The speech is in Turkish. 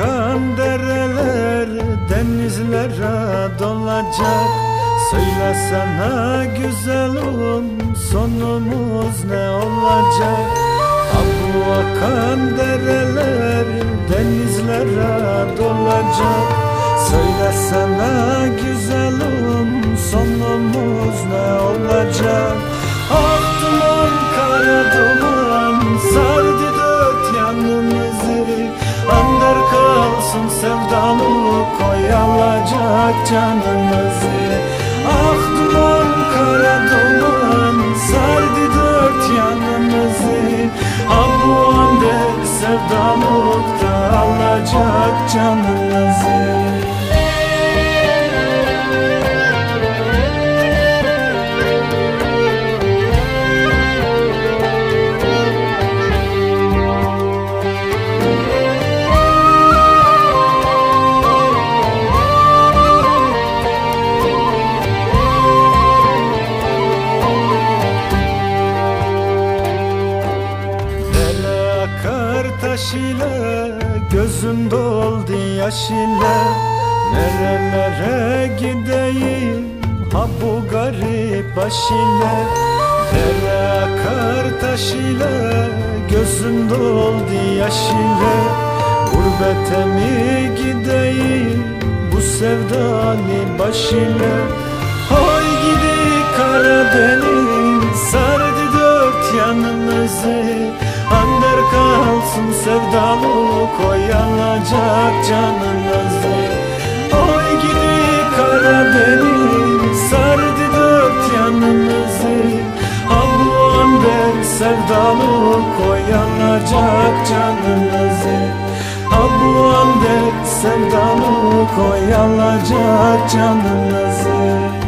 Akan dereler denizlere dolacak Söylesene güzelim sonumuz ne olacak? Bu akan dereler denizlere dolacak. Söylesene güzelim sonumuz ne olacak? Ah duman kara duman sardı dört yanımızı Ander kalsın sevdalı koyalacak canımızı sevdalıkta alacak taş ile Gözüm doldu yaş ile Nerelere gideyim Ha bu garip baş ile Dere akar taş ile Gözüm doldu yaş ile Gurbete mi gideyim Bu sevdalı baş ile kalsın sevdalı koyalacak canımızı Oy gidi Karadeniz Sardı dört yanımızı Ha bu ander sevdalı koyalacak canımızı Ha bu ander sevdalı koyalacak canımızı